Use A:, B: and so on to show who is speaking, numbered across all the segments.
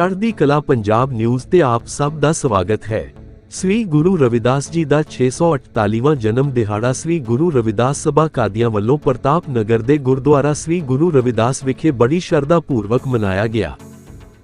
A: ਚੜ੍ਹਦੀ ਕਲਾ ਪੰਜਾਬ ਨਿਊਜ਼ ਤੇ ਆਪ ਸਭ ਦਾ ਸਵਾਗਤ ਹੈ। ਸ੍ਰੀ ਗੁਰੂ ਰਵਿਦਾਸ ਜੀ ਦਾ 648ਵਾਂ ਜਨਮ ਦਿਹਾੜਾ ਸ੍ਰੀ ਗੁਰੂ ਰਵਿਦਾਸ ਸਭਾ ਕਾਦੀਆਂ ਵੱਲੋਂ ਪ੍ਰਤਾਪ ਨਗਰ ਦੇ ਗੁਰਦੁਆਰਾ ਸ੍ਰੀ ਗੁਰੂ ਰਵਿਦਾਸ ਵਿਖੇ ਬੜੀ ਸ਼ਰਧਾ ਪੂਰਵਕ ਮਨਾਇਆ ਗਿਆ।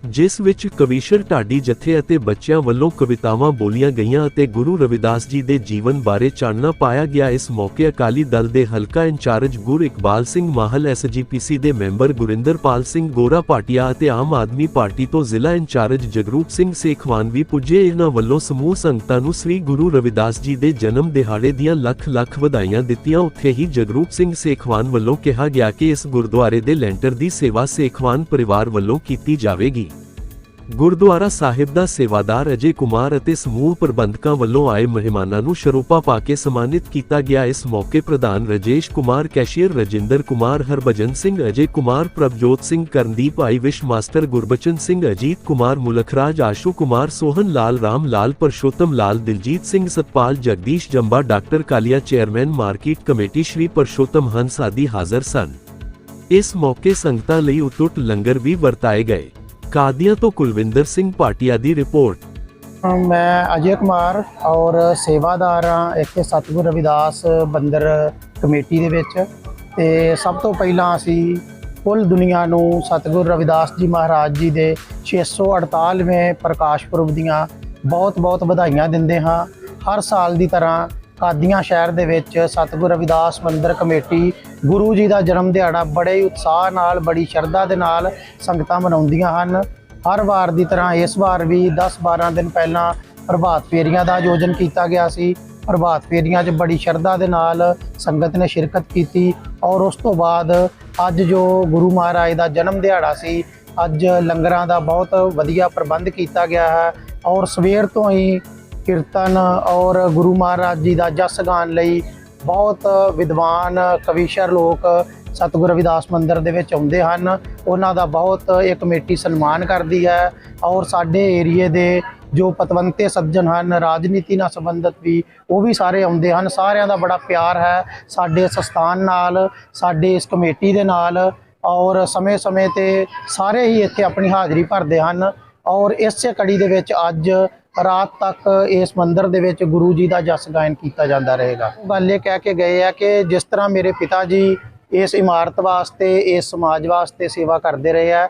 A: ਜਿਸ ਵਿੱਚ ਕਵੀਸ਼ਰ ਢਾਡੀ ਜਥੇ ਅਤੇ ਬੱਚਿਆਂ ਵੱਲੋਂ ਕਵਿਤਾਵਾਂ ਬੋਲੀਆਂ ਗਈਆਂ ਅਤੇ ਗੁਰੂ ਰਵਿਦਾਸ ਜੀ ਦੇ ਜੀਵਨ ਬਾਰੇ ਚਾਨਣਾ ਪਾਇਆ ਗਿਆ, ਇਸ ਮੌਕੇ ਅਕਾਲੀ ਦਲ ਦੇ ਹਲਕਾ ਇੰਚਾਰਜ ਗੁਰ ਇਕਬਾਲ ਸਿੰਘ ਮਾਹਲ ਐਸਜੀਪੀਸੀ ਦੇ ਮੈਂਬਰ ਗੁਰਿੰਦਰਪਾਲ ਸਿੰਘ ਗੋਰਾ ਪਾਟਿਆ ਅਤੇ ਆਮ ਆਦਮੀ ਪਾਰਟੀ ਤੋਂ ਜ਼ਿਲ੍ਹਾ ਇੰਚਾਰਜ ਜਗਰੂਪ ਸਿੰਘ ਸੇਖਵਾਨ ਵੀ ਪੁੱਜੇ। ਇਹਨਾਂ ਵੱਲੋਂ ਸਮੂਹ ਸੰਗਤਾਂ ਨੂੰ ਸ੍ਰੀ ਗੁਰੂ ਰਵਿਦਾਸ ਜੀ ਦੇ ਜਨਮ ਦਿਹਾੜੇ ਦੀਆਂ ਲੱਖ ਲੱਖ ਵਧਾਈਆਂ ਦਿੱਤੀਆਂ। ਉੱਥੇ ਹੀ ਜਗਰੂਪ ਸਿੰਘ ਸੇਖਵਾਨ ਵੱਲੋਂ ਕਿਹਾ ਗਿਆ ਕਿ ਇਸ ਗੁਰਦੁਆਰੇ ਦੇ ਲੈਂਟਰ ਦੀ ਸੇਵਾ ਸੇਖਵਾਨ ਪਰਿਵਾਰ ਵੱਲੋਂ ਕੀਤੀ ਜਾਵੇਗੀ। ਗੁਰਦੁਆਰਾ ਸਾਹਿਬ ਦਾ ਸੇਵਾਦਾਰ ਅਜੇ ਕੁਮਾਰ ਅਤੇ ਸਮੂਹ ਪ੍ਰਬੰਧਕਾਂ ਵੱਲੋਂ ਆਏ ਮਹਿਮਾਨਾਂ ਨੂੰ ਸਰੋਪਾ ਪਾ ਕੇ ਸਨਮਾਨਿਤ ਕੀਤਾ ਗਿਆ। ਇਸ ਮੌਕੇ ਪ੍ਰਧਾਨ ਰਜੇਸ਼ ਕੁਮਾਰ, ਕੈਸ਼ੀਅਰ ਰਜਿੰਦਰ ਕੁਮਾਰ, ਹਰਭਜਨ ਸਿੰਘ, ਅਜੇ ਕੁਮਾਰ, ਪ੍ਰਭਜੋਤ ਸਿੰਘ, ਕਰਨਦੀਪ ਆਈ, ਵਿਸ਼ master Gurbachan Singh, Ajit Kumar, Mulkhraj Ashu Kumar, Sohan Lal, Ram Lal, Parshotam Lal, Diljit Singh, Satpal, Jagdish Jamba, doctor Kalia, chairman, market committee, Shri Parshotam Hans ਆਦਿ ਹਾਜ਼ਰ ਸਨ। ਇਸ ਮੌਕੇ ਸੰਗਤਾਂ ਲਈ ਉਤੁੱਟ ਲੰਗਰ ਵੀ ਵਰਤਾਏ ਗਏ। ਕਾਦੀਆਂ ਤੋਂ ਕੁਲਵਿੰਦਰ ਸਿੰਘ ਭਾਟੀਆ ਦੀ ਰਿਪੋਰਟ?
B: ਮੈਂ ਅਜੇ ਕੁਮਾਰ ਔਰ ਸੇਵਾਦਾਰ ਹਾਂ, ਇੱਥੇ ਸਤਿਗੁਰ ਰਵਿਦਾਸ ਬੰਦਰ ਕਮੇਟੀ ਦੇ ਵਿੱਚ ਤੇ ਸਭ ਤੋਂ ਪਹਿਲਾਂ ਅਸੀਂ ਕੁੱਲ ਦੁਨੀਆ ਨੂੰ ਸਤਿਗੁਰ ਰਵਿਦਾਸ ਜੀ ਮਹਾਰਾਜ ਜੀ ਦੇ 648ਵੇਂ ਪ੍ਰਕਾਸ਼ ਪੁਰਬ ਦੀਆਂ ਬਹੁਤ-ਬਹੁਤ ਵਧਾਈਆਂ ਦਿੰਦੇ ਹਾਂ। ਹਰ ਸਾਲ ਦੀ ਤਰ੍ਹਾਂ ਕਾਦੀਆਂ ਸ਼ਹਿਰ ਦੇ ਵਿੱਚ ਸਤਿਗੁਰ ਰਵਿਦਾਸ ਮੰਦਰ ਕਮੇਟੀ ਗੁਰੂ ਜੀ ਦਾ ਜਨਮ ਦਿਹਾੜਾ ਬੜੇ ਹੀ ਉਤਸ਼ਾਹ ਨਾਲ, ਬੜੀ ਸ਼ਰਧਾ ਦੇ ਨਾਲ ਸੰਗਤਾਂ ਮਨਾਉਂਦੀਆਂ ਹਨ। ਹਰ ਵਾਰ ਦੀ ਤਰ੍ਹਾਂ ਇਸ ਵਾਰ ਵੀ 10-12 ਦਿਨ ਪਹਿਲਾਂ ਪ੍ਰਭਾਤ ਫੇਰੀਆਂ ਦਾ ਆਯੋਜਨ ਕੀਤਾ ਗਿਆ ਸੀ। ਪ੍ਰਭਾਤ ਫੇਰੀਆਂ 'ਚ ਬੜੀ ਸ਼ਰਧਾ ਦੇ ਨਾਲ ਸੰਗਤ ਨੇ ਸ਼ਿਰਕਤ ਕੀਤੀ ਔਰ ਉਸ ਤੋਂ ਬਾਅਦ ਅੱਜ ਜੋ ਗੁਰੂ ਮਹਾਰਾਜ ਦਾ ਜਨਮ ਦਿਹਾੜਾ ਸੀ, ਅੱਜ ਲੰਗਰਾਂ ਦਾ ਬਹੁਤ ਵਧੀਆ ਪ੍ਰਬੰਧ ਕੀਤਾ ਗਿਆ ਹੈ ਔਰ ਸਵੇਰ ਤੋਂ ਹੀ ਕੀਰਤਨ ਔਰ ਗੁਰੂ ਮਹਾਰਾਜ ਜੀ ਦਾ ਜਸ ਗਾਣ ਲਈ ਬਹੁਤ ਵਿਦਵਾਨ, ਕਵੀਸ਼ਰ ਲੋਕ ਸਤਿਗੁਰ ਰਵਿਦਾਸ ਮੰਦਿਰ ਦੇ ਵਿੱਚ ਆਉਂਦੇ ਹਨ। ਉਹਨਾਂ ਦਾ ਬਹੁਤ ਇਹ ਕਮੇਟੀ ਸਨਮਾਨ ਕਰਦੀ ਹੈ ਔਰ ਸਾਡੇ ਏਰੀਏ ਦੇ ਜੋ ਪਤਵੰਤੇ ਸੱਜਣ ਹਨ, ਰਾਜਨੀਤੀ ਨਾਲ ਸੰਬੰਧਿਤ ਵੀ, ਉਹ ਵੀ ਸਾਰੇ ਆਉਂਦੇ ਹਨ। ਸਾਰਿਆਂ ਦਾ ਬੜਾ ਪਿਆਰ ਹੈ ਸਾਡੇ ਇਸ ਸਥਾਨ ਨਾਲ, ਸਾਡੇ ਇਸ ਕਮੇਟੀ ਦੇ ਨਾਲ ਔਰ ਸਮੇਂ-ਸਮੇਂ ਤੇ ਸਾਰੇ ਹੀ ਇੱਥੇ ਆਪਣੀ ਹਾਜ਼ਰੀ ਭਰਦੇ ਹਨ। ਔਰ ਇਸੇ ਕੜੀ ਦੇ ਵਿੱਚ ਅੱਜ ਰਾਤ ਤੱਕ ਇਸ ਮੰਦਿਰ ਦੇ ਵਿੱਚ ਗੁਰੂ ਜੀ ਦਾ ਜਸ ਗਾਇਨ ਕੀਤਾ ਜਾਂਦਾ ਰਹੇਗਾ। ਗੱਲ ਇਹ ਕਹਿ ਕੇ ਗਏ ਆ ਕਿ ਜਿਸ ਤਰ੍ਹਾਂ ਮੇਰੇ ਪਿਤਾ ਜੀ ਇਸ ਇਮਾਰਤ ਵਾਸਤੇ, ਇਸ ਸਮਾਜ ਵਾਸਤੇ ਸੇਵਾ ਕਰਦੇ ਰਹੇ ਆ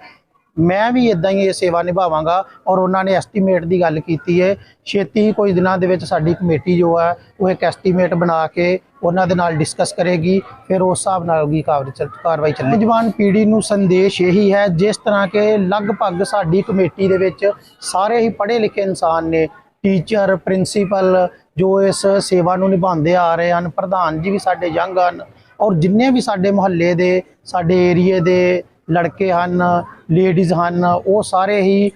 B: ਮੈਂ ਵੀ ਇਦਾਂ ਹੀ ਇਹ ਸੇਵਾ ਨਿਭਾਵਾਂਗਾ ਔਰ ਉਹਨਾਂ ਨੇ ਐਸਟੀਮੇਟ ਦੀ ਗੱਲ ਕੀਤੀ ਹੈ ਛੇਤੀ ਹੀ ਕੁਝ ਦਿਨਾਂ ਦੇ ਵਿੱਚ ਸਾਡੀ ਕਮੇਟੀ ਜੋ ਹੈ ਉਹ ਇੱਕ ਐਸਟੀਮੇਟ ਬਣਾ ਕੇ ਉਹਨਾਂ ਦੇ ਨਾਲ ਡਿਸਕਸ ਕਰੇਗੀ, ਫਿਰ ਉਸ ਹਿਸਾਬ ਨਾਲ ਹੋਗੀ ਕਾਰਵਾਈ ਕਾਰਵਾਈ ਚੱਲੇਗੀ। ਜਵਾਨ ਪੀੜ੍ਹੀ ਨੂੰ ਸੰਦੇਸ਼ ਇਹੀ ਹੈ, ਜਿਸ ਤਰ੍ਹਾਂ ਕਿ ਲਗਭਗ ਸਾਡੀ ਕਮੇਟੀ ਦੇ ਵਿੱਚ ਸਾਰੇ ਹੀ ਪੜ੍ਹੇ ਲਿਖੇ ਇਨਸਾਨ ਨੇ ਟੀਚਰ ਪ੍ਰਿੰਸੀਪਲ ਜੋ ਇਸ ਸੇਵਾ ਨੂੰ ਨਿਭਾਉਂਦੇ ਆ ਰਹੇ ਹਨ, ਪ੍ਰਧਾਨ ਜੀ ਵੀ ਸਾਡੇ ਯੰਗ ਹਨ ਔਰ ਜਿੰਨੇ ਵੀ ਸਾਡੇ ਮੁਹੱਲੇ ਦੇ, ਸਾਡੇ ਏਰੀਏ ਦੇ ਲੜਕੇ ਹਨ ਲੇਡੀਜ਼ ਹਨ, ਉਹ ਸਾਰੇ ਹੀ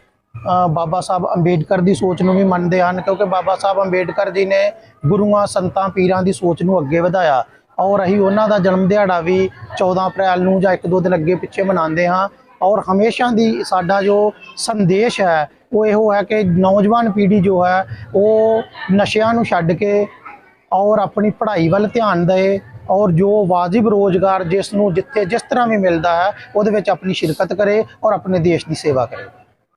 B: ਬਾਬਾ ਸਾਹਿਬ ਅੰਬੇਡਕਰ ਦੀ ਸੋਚ ਨੂੰ ਵੀ ਮੰਨਦੇ ਹਨ ਕਿਉਂਕਿ ਬਾਬਾ ਸਾਹਿਬ ਅੰਬੇਡਕਰ ਜੀ ਨੇ ਗੁਰੂਆਂ, ਸੰਤਾਂ, ਪੀਰਾਂ ਦੀ ਸੋਚ ਨੂੰ ਅੱਗੇ ਵਧਾਇਆ। ਔਰ ਅਸੀਂ ਉਹਨਾਂ ਦਾ ਜਨਮ ਦਿਹਾੜਾ ਵੀ 14 ਅਪ੍ਰੈਲ ਨੂੰ ਜਾਂ ਇੱਕ ਦੋ ਦਿਨ ਅੱਗੇ ਪਿੱਛੇ ਮਨਾਉਂਦੇ ਹਾਂ। ਔਰ ਹਮੇਸ਼ਾ ਦੀ ਸਾਡਾ ਜੋ ਸੰਦੇਸ਼ ਹੈ, ਉਹ ਇਹੋ ਹੈ ਕਿ ਨੌਜਵਾਨ ਪੀੜ੍ਹੀ ਜੋ ਹੈ, ਉਹ ਨਸ਼ਿਆਂ ਨੂੰ ਛੱਡ ਕੇ ਔਰ ਆਪਣੀ ਪੜ੍ਹਾਈ ਵੱਲ ਧਿਆਨ ਦੇਏ ਔਰ ਜੋ ਵਾਜਿਬ ਰੋਜ਼ਗਾਰ ਜਿਸ ਨੂੰ ਜਿੱਥੇ ਜਿਸ ਤਰ੍ਹਾਂ ਵੀ ਮਿਲਦਾ ਹੈ, ਉਹਦੇ ਵਿੱਚ ਆਪਣੀ ਸ਼ਿਰਕਤ ਕਰੇ ਔਰ ਆਪਣੇ ਦੇਸ਼ ਦੀ ਸੇਵਾ ਕਰੇ।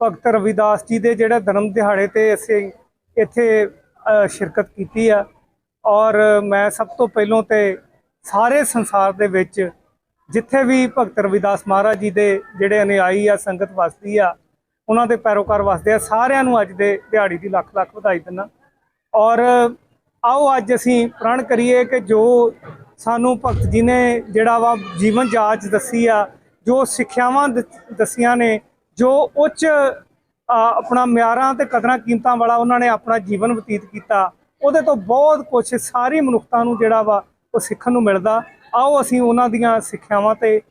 C: ਭਗਤ ਰਵਿਦਾਸ ਜੀ ਦੇ ਜਿਹੜਾ ਧਰਮ ਦਿਹਾੜੇ ਤੇ ਅਸੀਂ ਇੱਥੇ ਸ਼ਿਰਕਤ ਕੀਤੀ ਆ। ਔਰ ਮੈਂ ਸਭ ਤੋਂ ਪਹਿਲਾਂ ਤੇ ਸਾਰੇ ਸੰਸਾਰ ਦੇ ਵਿੱਚ ਜਿੱਥੇ ਵੀ ਭਗਤ ਰਵਿਦਾਸ ਮਹਾਰਾਜ ਜੀ ਦੇ ਜਿਹੜੇ ਅਨੁਯਾਈ ਆ, ਸੰਗਤ ਵਸਦੀ ਆ, ਉਹਨਾਂ ਦੇ ਪੈਰੋਕਾਰ ਵਸਦੇ ਆ, ਸਾਰਿਆਂ ਨੂੰ ਅੱਜ ਦੇ ਦਿਹਾੜੀ ਦੀ ਲੱਖ ਲੱਖ ਵਧਾਈ ਦਿੰਦਾ। ਔਰ ਆਓ ਅੱਜ ਅਸੀਂ ਪ੍ਰਣ ਕਰੀਏ ਕਿ ਜੋ ਸਾਨੂੰ ਭਗਤ ਜੀ ਨੇ ਜਿਹੜਾ ਵਾ ਜੀਵਨ ਜਾਚ ਦੱਸੀ ਆ, ਜੋ ਸਿੱਖਿਆਵਾਂ ਦ- ਦੱਸੀਆਂ ਨੇ, ਜੋ ਉੱਚ ਆਪਣਾ ਮਿਆਰਾਂ ਤੇ ਕਦਰਾਂ ਕੀਮਤਾਂ ਵਾਲਾ ਉਹਨਾਂ ਨੇ ਆਪਣਾ ਜੀਵਨ ਬਤੀਤ ਕੀਤਾ, ਉਹਦੇ ਤੋਂ ਬਹੁਤ ਕੁਝ ਸਾਰੀ ਮਨੁੱਖਤਾ ਨੂੰ ਜਿਹੜਾ ਵਾ ਉਹ ਸਿੱਖਣ ਨੂੰ ਮਿਲਦਾ। ਆਓ ਅਸੀਂ ਉਹਨਾਂ ਦੀਆਂ ਸਿੱਖਿਆਵਾਂ ਤੇ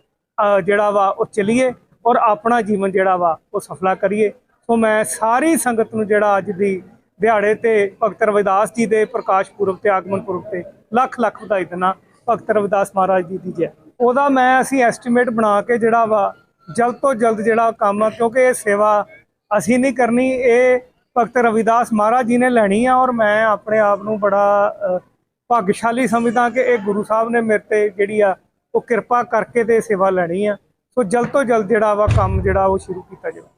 C: ਜਿਹੜਾ ਵਾ ਉਹ ਚਲੀਏ ਔਰ ਆਪਣਾ ਜੀਵਨ ਜਿਹੜਾ ਵਾ ਉਹ ਸਫਲਾ ਕਰੀਏ। ਸੋ ਮੈਂ ਸਾਰੀ ਸੰਗਤ ਨੂੰ ਜਿਹੜਾ ਅੱਜ ਦੀ ਦਿਹਾੜੇ ਤੇ ਭਗਤ ਰਵਿਦਾਸ ਜੀ ਦੇ ਪ੍ਰਕਾਸ਼ ਪੁਰਬ ਤੇ ਆਗਮਨ ਪੁਰਬ ਤੇ ਲੱਖ ਲੱਖ ਵਧਾਈ ਦਿੰਦਾ। ਭਗਤ ਰਵਿਦਾਸ ਮਹਾਰਾਜ ਜੀ ਦੀ ਜੈ। ਉਹਦਾ ਮੈਂ ਅਸੀਂ ਐਸਟੀਮੇਟ ਬਣਾ ਕੇ ਜਿਹੜਾ ਵਾ, ਜਲਦ ਤੋਂ ਜਲਦ ਜਿਹੜਾ ਕੰਮ ਆ, ਕਿਉਂਕਿ ਇਹ ਸੇਵਾ ਅਸੀਂ ਨਹੀਂ ਕਰਨੀ, ਇਹ ਭਗਤ ਰਵਿਦਾਸ ਮਹਾਰਾਜ ਜੀ ਨੇ ਲੈਣੀ ਆ ਔਰ ਮੈਂ ਆਪਣੇ ਆਪ ਨੂੰ ਬੜਾ ਭਾਗਸ਼ਾਲੀ ਸਮਝਦਾ ਕਿ ਇਹ ਗੁਰੂ ਸਾਹਿਬ ਨੇ ਮੇਰੇ ਤੇ ਜਿਹੜੀ ਆ, ਉਹ ਕਿਰਪਾ ਕਰਕੇ ਤੇ ਇਹ ਸੇਵਾ ਲੈਣੀ ਆ। ਸੋ ਜਲਦ ਤੋਂ ਜਲਦ ਜਿਹੜਾ ਵਾ ਕੰਮ ਜਿਹੜਾ ਉਹ ਸ਼ੁਰੂ ਕੀਤਾ ਜਾਵੇ।